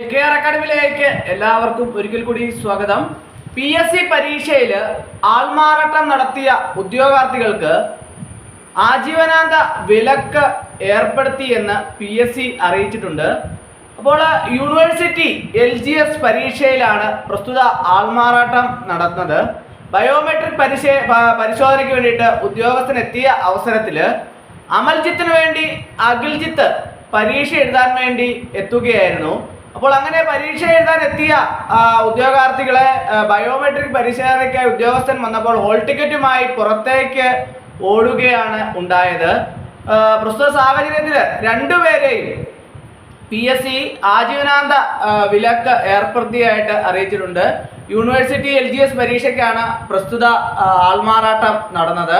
K R അക്കാഡമിയിലേക്ക് എല്ലാവർക്കും ഒരിക്കൽ കൂടി സ്വാഗതം. പി എസ് സി പരീക്ഷയിൽ ആൾമാറാട്ടം നടത്തിയ ഉദ്യോഗാർത്ഥികൾക്ക് ആജീവനാന്ത വിലക്ക് ഏർപ്പെടുത്തിയെന്ന് പി എസ് സി അറിയിച്ചിട്ടുണ്ട്. അപ്പോൾ യൂണിവേഴ്സിറ്റി എൽ ജി എസ് പരീക്ഷയിലാണ് പ്രസ്തുത ആൾമാറാട്ടം നടന്നത്. ബയോമെട്രിക് പരിശേ പരിശോധനയ്ക്ക് വേണ്ടിയിട്ട് ഉദ്യോഗസ്ഥനെത്തിയ അവസരത്തിൽ അമൽജിത്തിന് വേണ്ടി അഖിൽജിത്ത് പരീക്ഷ എഴുതാൻ വേണ്ടി എത്തുകയായിരുന്നു. അപ്പോൾ അങ്ങനെ പരീക്ഷ എഴുതാൻ എത്തിയ ഉദ്യോഗാർത്ഥികളെ ബയോമെട്രിക് പരിശോധനയ്ക്കായി ഉദ്യോഗസ്ഥൻ വന്നപ്പോൾ ഹോൾ ടിക്കറ്റുമായി പുറത്തേക്ക് ഓടുകയാണ് ഉണ്ടായത്. പ്രസ്തുത സാഹചര്യത്തിൽ രണ്ടുപേരെയും പി എസ് സി ആജീവനാന്ത വിലക്ക് ഏർപ്പെടുത്തിയായിട്ട് അറിയിച്ചിട്ടുണ്ട്. യൂണിവേഴ്സിറ്റി എൽ ജി എസ് പരീക്ഷയ്ക്കാണ് പ്രസ്തുത ആൾമാറാട്ടം നടന്നത്.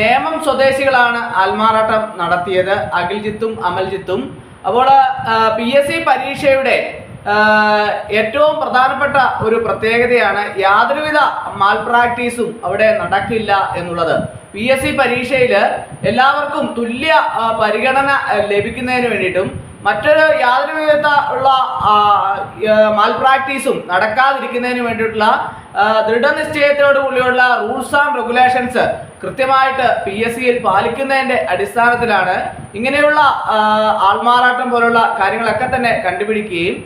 നേമം സ്വദേശികളാണ് ആത്മാറാട്ടം നടത്തിയത്. അഖിൽജിത്തും അമൽജിത്തും. അപ്പോൾ പി എസ് സി പരീക്ഷയുടെ ഏറ്റവും പ്രധാനപ്പെട്ട ഒരു പ്രത്യേകതയാണ് യാതൊരുവിധ മാൽ പ്രാക്ടീസും അവിടെ നടക്കില്ല എന്നുള്ളത്. പി എസ് സി പരീക്ഷയിൽ എല്ലാവർക്കും തുല്യ പരിഗണന ലഭിക്കുന്നതിന് വേണ്ടിയിട്ടും മറ്റൊരു യാതൊരു വിധ ഉള്ള മാൽ പ്രാക്ടീസും നടക്കാതിരിക്കുന്നതിന് വേണ്ടിയിട്ടുള്ള ദൃഢനിശ്ചയത്തോടു കൂടിയുള്ള റൂൾസ് ആൻഡ് റെഗുലേഷൻസ് കൃത്യമായിട്ട് പി എസ് സിയിൽ പാലിക്കുന്നതിന്റെ അടിസ്ഥാനത്തിലാണ് ഇങ്ങനെയുള്ള ആൾമാറാട്ടം പോലുള്ള കാര്യങ്ങളൊക്കെ തന്നെ കണ്ടുപിടിക്കുകയും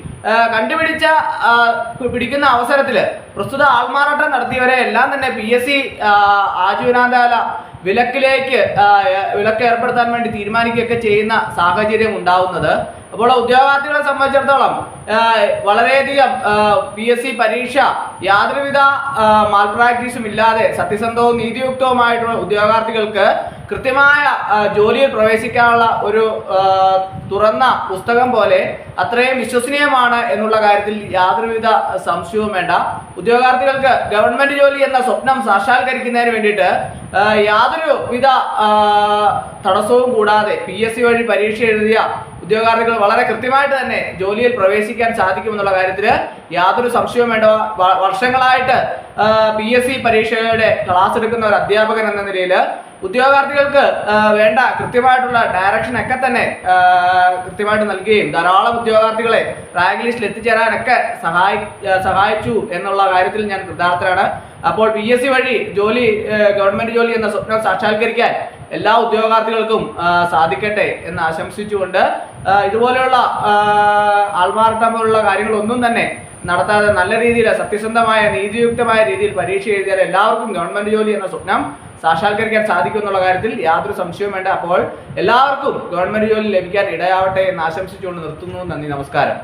കണ്ടുപിടിച്ച പിടിക്കുന്ന അവസരത്തിൽ പ്രസ്തുത ആൾമാറാട്ടം നടത്തിയവരെ എല്ലാം തന്നെ പി എസ് സി ആജീവനാന്താല വിലക്കിലേക്ക് വിലക്ക് ഏർപ്പെടുത്താൻ വേണ്ടി തീരുമാനിക്കുകയൊക്കെ ചെയ്യുന്ന സാഹചര്യം ഉണ്ടാവുന്നത്. അപ്പോൾ ഉദ്യോഗാർത്ഥികളെ സംബന്ധിച്ചിടത്തോളം വളരെയധികം പി എസ് സി പരീക്ഷ യാതൊരുവിധ മാൽ പ്രാക്ടീസും ഇല്ലാതെ സത്യസന്ധവും നീതിയുക്തവുമായിട്ടുള്ള ഉദ്യോഗാർത്ഥികൾക്ക് കൃത്യമായ ജോലിയിൽ പ്രവേശിക്കാനുള്ള ഒരു തുറന്ന പുസ്തകം പോലെ അത്രയും വിശ്വസനീയമാണ് എന്നുള്ള കാര്യത്തിൽ യാതൊരുവിധ സംശയവും വേണ്ട. ഉദ്യോഗാർത്ഥികൾക്ക് ഗവൺമെന്റ് ജോലി എന്ന സ്വപ്നം സാക്ഷാത്കരിക്കുന്നതിന് വേണ്ടിയിട്ട് യാതൊരു വിധ തടസ്സവും കൂടാതെ പി എസ് സി വഴി പരീക്ഷ എഴുതിയ ഉദ്യോഗാർത്ഥികൾ വളരെ കൃത്യമായിട്ട് തന്നെ ജോലിയിൽ പ്രവേശിക്കാൻ സാധിക്കുമെന്നുള്ള കാര്യത്തിൽ യാതൊരു സംശയവും വേണ്ട. വർഷങ്ങളായിട്ട് പി എസ് സി പരീക്ഷയുടെ ക്ലാസ് എടുക്കുന്ന ഒരു അധ്യാപകൻ എന്ന നിലയിൽ ഉദ്യോഗാർത്ഥികൾക്ക് വേണ്ട കൃത്യമായിട്ടുള്ള ഡയറക്ഷൻ ഒക്കെ തന്നെ കൃത്യമായിട്ട് നൽകുകയും ധാരാളം ഉദ്യോഗാർത്ഥികളെ റാങ്ക് ലിസ്റ്റിൽ എത്തിച്ചേരാനൊക്കെ സഹായി സഹായിച്ചു എന്നുള്ള കാര്യത്തിൽ ഞാൻ കൃതാർത്ഥരാണ് അപ്പോൾ പി എസ് സി വഴി ജോലി ഗവൺമെന്റ് ജോലി എന്ന സ്വപ്നം സാക്ഷാത്കരിക്കാൻ എല്ലാ ഉദ്യോഗാർത്ഥികൾക്കും സാധിക്കട്ടെ എന്ന് ആശംസിച്ചുകൊണ്ട് ഇതുപോലെയുള്ള ആ, ആൾമാറാട്ടം പോലുള്ള കാര്യങ്ങളൊന്നും തന്നെ നടത്താതെ നല്ല രീതിയിൽ സത്യസന്ധമായ നീതിയുക്തമായ രീതിയിൽ പരീക്ഷ എഴുതിയാൽ എല്ലാവർക്കും ഗവൺമെന്റ് ജോലി എന്ന സ്വപ്നം സാക്ഷാത്കരിക്കാൻ സാധിക്കും എന്നുള്ള കാര്യത്തിൽ യാതൊരു സംശയവും വേണ്ട. അപ്പോൾ എല്ലാവർക്കും ഗവൺമെന്റ് ജോലി ലഭിക്കാൻ ഇടയാവട്ടെ എന്ന് ആശംസിച്ചുകൊണ്ട് നിർത്തുന്നു. നന്ദി നമസ്കാരം.